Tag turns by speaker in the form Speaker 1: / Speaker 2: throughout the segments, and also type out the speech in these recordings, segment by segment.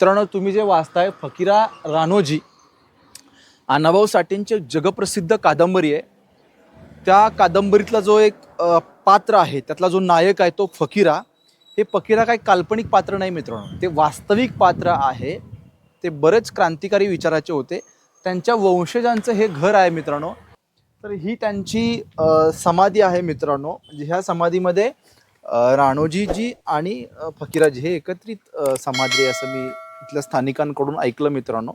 Speaker 1: मित्रांनो तुम्ही जे वाचताय फकीरा रानोजी अण्णाभाऊ साठेंची जगप्रसिद्ध कादंबरी आहे. त्या कादंबरीतला जो एक पात्र आहे त्यातला जो नायक आहे तो फकीरा. हे फकीरा काही काल्पनिक पात्र नाही मित्रांनो. ते वास्तविक पात्र आहे. ते बरेच क्रांतिकारी विचाराचे होते. त्यांच्या वंशजांचं हे घर आहे मित्रांनो. तर ही त्यांची समाधी आहे मित्रांनो. म्हणजे ह्या समाधीमध्ये राणोजीजी आणि फकीराजी हे एकत्रित समाधी आहे असं मी इथल्या स्थानिकांकडून ऐकलं मित्रांनो.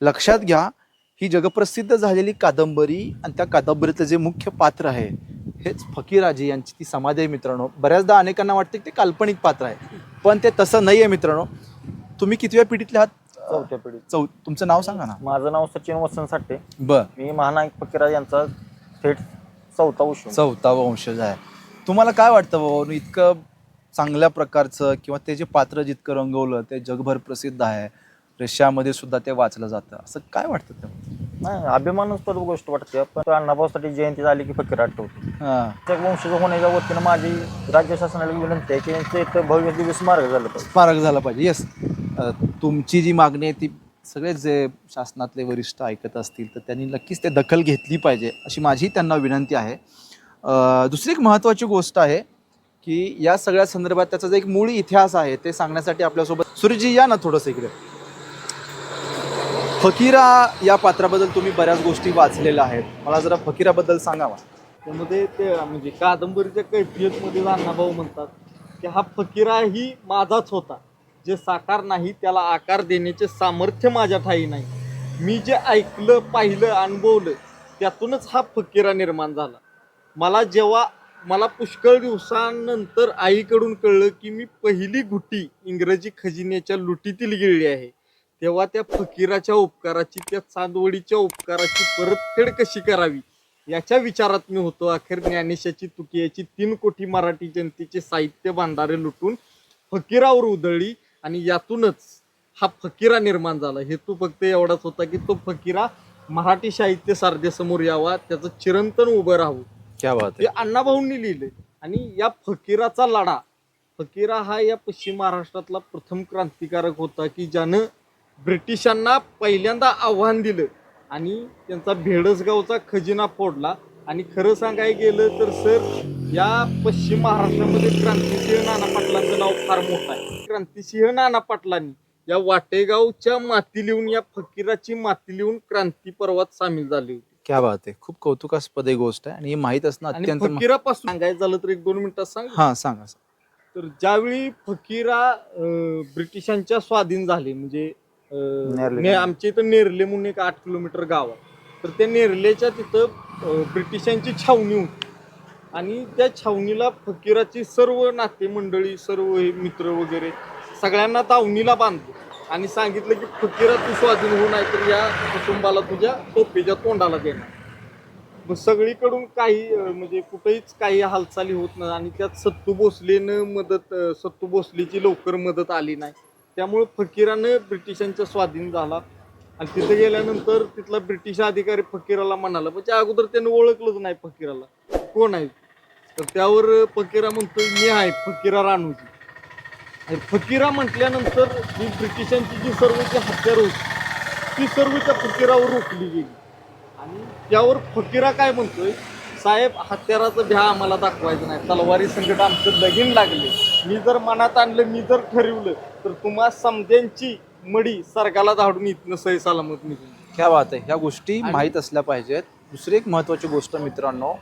Speaker 1: लक्षात घ्या ही जगप्रसिद्ध झालेली कादंबरी आणि त्या कादंबरीतलं जे मुख्य पात्र आहे हेच फकीराजी यांची ती समाधी आहे मित्रांनो. बऱ्याचदा अनेकांना वाटते की ते काल्पनिक पात्र आहे पण ते तसं नाही आहे मित्रांनो. तुम्ही कितव्या पिढीतले आहात?
Speaker 2: चौथ्या पिढीत.
Speaker 1: चौ तुमचं नाव सांगा ना.
Speaker 2: माझं नाव सचिन वसंत साठे.
Speaker 1: बर.
Speaker 2: मी महानायक फकीरा यांचा थेट चौथा उशीर
Speaker 1: चौथा वंशज आहे. तुम्हाला काय वाटतं बाबा इतकं चांगल्या प्रकारचं किंवा ते जे पात्र जितकं रंगवलं ते जगभर प्रसिद्ध आहे. रशियामध्ये सुद्धा ते वाचलं जातं. असं काय वाटतं ते
Speaker 2: नाही अभिमानास्पद गोष्ट वाटते. पण अण्णाभाऊसाठी जयंती झाली की फकीर आठवते.
Speaker 1: हां.
Speaker 2: त्या वंशज होण्याच्या वतीनं माझी राज्य शासनाला विनंती आहे की यांचं इथं भव्य दिवस स्मारक झालं पाहिजे.
Speaker 1: स्मारक झालं पाहिजे. येस तुमची जी मागणी आहे ती सगळेच जे शासनातले वरिष्ठ ऐकत असतील तर त्यांनी नक्कीच ते दखल घेतली पाहिजे अशी माझी त्यांना विनंती आहे. अ, दुसरी एक महत्त्वाची गोष्ट आहे की या सगळ्या संदर्भात त्याचा जो एक मूळ इतिहास आहे ते सांगण्यासाठी आपल्यासोबत सुरजी या ना थोडंसं इकडे. फकीरा या पात्राबद्दल तुम्ही बऱ्याच गोष्टी वाचलेल्या आहेत. मला जरा फकीराबद्दल सांगावा
Speaker 3: त्यामध्ये ते म्हणजे कादंबरीच्या कैफियतमध्ये अण्णाभाऊ म्हणतात की हा फकीरा ही माझाच होता. जे साकार नाही त्याला आकार देण्याचे सामर्थ्य माझ्या ठाई नाही. मी जे ऐकलं पाहिलं अनुभवलं त्यातूनच हा फकीरा निर्माण झाला. मला जेव्हा मला पुष्कळ दिवसानंतर आईकडून कळलं की मी पहिली गुटी इंग्रजी खजिन्याच्या लुटीतील गिळली आहे. तेव्हा त्या फकीराच्या उपकाराची त्या चांदवडीच्या उपकाराची परतफेड कशी करावी? याच्या विचारात मी होतो. अखेर ज्ञानेशाची तुकियाची तीन कोटी मराठी जनतेचे साहित्य भांडारे लुटून फकीरावर उधळली आणि यातूनच हा फकीरा निर्माण झाला. हेतू फक्त एवढाच होता की तो फकीरा मराठी साहित्य सारथ्यासमोर यावा त्याचं चिरंतन उभं राहू
Speaker 1: क्या बात
Speaker 3: हे। अण्णाभाऊंनी लिहिले आणि या फकीराचा लढा फकीरा हा या पश्चिम महाराष्ट्रातला प्रथम क्रांतिकारक होता की ज्यानं ब्रिटिशांना पहिल्यांदा आव्हान दिलं आणि त्यांचा भेडसगावचा खजिना फोडला. आणि खरं सांगाय गेलं तर सर या पश्चिम महाराष्ट्रामध्ये क्रांतिसिंह नाना पाटलांचं नाव फार मोठं आहे. क्रांतिसिंह नाना पाटलांनी या वाटेगावच्या माती लिहून या फकीराची माती लिहून क्रांती पर्वात सामील झाली होती.
Speaker 1: क्या बात आहे. खूप कौतुकास्पद एक गोष्ट आहे आणि हे माहीत असणं
Speaker 3: आणि
Speaker 1: अत्यंत मह-
Speaker 3: फकीरापासून सांगायचं झालं तर एक दोन मिनिटात सांग.
Speaker 1: हां सांगा
Speaker 3: तर ज्यावेळी फकीरा अं, ब्रिटिशांच्या स्वाधीन झाले म्हणजे अं,
Speaker 2: नेरले.
Speaker 3: ने- आमच्या इथं नेरले म्हणून एक आठ किलोमीटर गाव आहे. तर त्या नेरलेच्या तिथं अं, ब्रिटिशांची छावणी होती. आणि त्या छावणीला फकीराची सर्व नाते मंडळी सर्व हे मित्र वगैरे सगळ्यांना दावणीला बांधलं. आणि सांगितलं की फकीरा तू स्वाधीन होऊ नाही तर या कुटुंबाला तुझ्या टोपीच्या तोंडाला देणार. मग सगळीकडून काही म्हणजे कुठेच काही हालचाली होत नाही आणि त्यात सत्तू भोसलेनं मदत सत्तू भोसलेची लवकर मदत आली नाही. त्यामुळे फकीरानं ब्रिटिशांच्या स्वाधीन झाला. आणि तिथे गेल्यानंतर तिथला ब्रिटिश अधिकारी फकीराला म्हणाला म्हणजे अगोदर त्यानं ओळखलंच नाही फकीराला. कोण आहे? तर त्यावर फकीरा म्हणतो मी आहे फकीरा रानूजी आणि फकीरा म्हटल्यानंतर ही ब्रिटिशांची जी सर्व जी हत्यार होती ती सर्व त्या फकीरावर रोखली गेली. आणि त्यावर फकीरा काय म्हणतोय साहेब हत्याराचं भ्या आम्हाला दाखवायचं नाही. तलवारी संकट आमचं लगीन लागले. मी जर मनात आणलं मी जर ठरवलं तर तुम्हा समध्यांची मडी सरकारला धाडून इथनं सही सलामत निघून
Speaker 1: क्या बात आहे. ह्या गोष्टी माहीत असल्या पाहिजेत. दुसरी एक महत्त्वाची गोष्ट मित्रांनो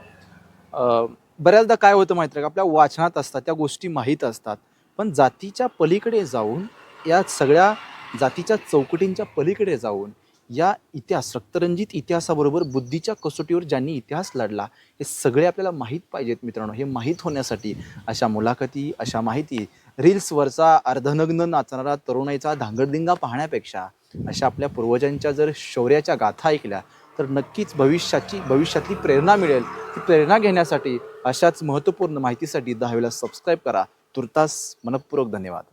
Speaker 1: बऱ्याचदा काय होतं माहिती आहे का? आपल्या वाचनात असतात त्या गोष्टी माहीत असतात. पण जातीच्या पलीकडे जाऊन या सगळ्या जातीच्या चौकटींच्या पलीकडे जाऊन या इतिहास रक्तरंजित इतिहासाबरोबर बुद्धीच्या कसोटीवर ज्यांनी इतिहास लढला हे सगळे आपल्याला माहीत पाहिजेत मित्रांनो. हे माहीत होण्यासाठी अशा मुलाखती अशा माहिती रील्सवरचा अर्धनग्न नाचणारा तरुणाईचा धांगडदिंगा पाहण्यापेक्षा अशा आपल्या पूर्वजांच्या जर शौर्याच्या गाथा ऐकल्या तर नक्कीच भविष्याची भविष्यातली प्रेरणा मिळेल. ती प्रेरणा घेण्यासाठी अशाच महत्त्वपूर्ण माहितीसाठी दहावीला सबस्क्राईब करा. तुर्तास मनपूर्वक धन्यवाद.